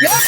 Yeah.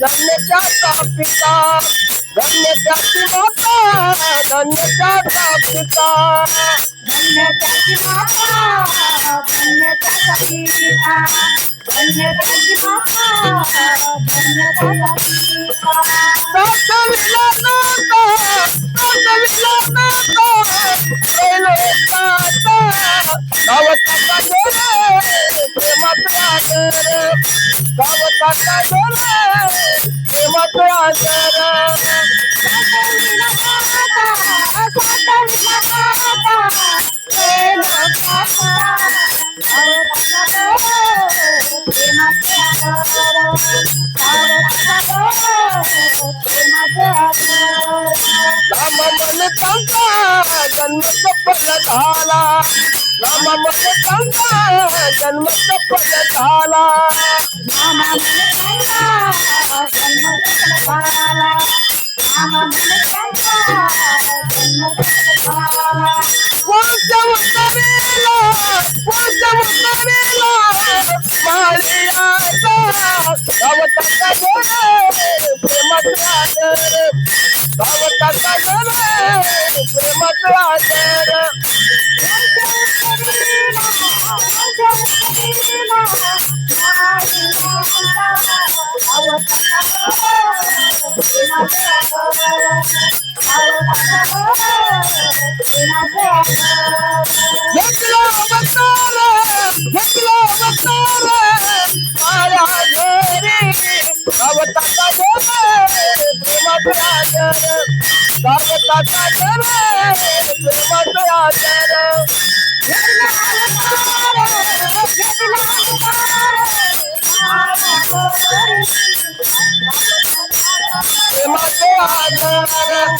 धन्य चाचा पिता धन्य चाची माता धन्य चाचा पिता धन्य चाची माता धन्य चाचा पिता धन्य चाची माता धन्य चाचा पिता सत्य मिला अवताचा गो प्रेमाचे आदर राम मन त्यांचा जन्म सफल झाला राम मन त्यांचा जन्म सफल झाला मामा मन त्यांचा जन्म झाला मामा मन त्यांचा जन्म झाला कोणत्या उत्तरेला कोणत्या उत्तरेला मालियाचा गावताचा Get it out of आदर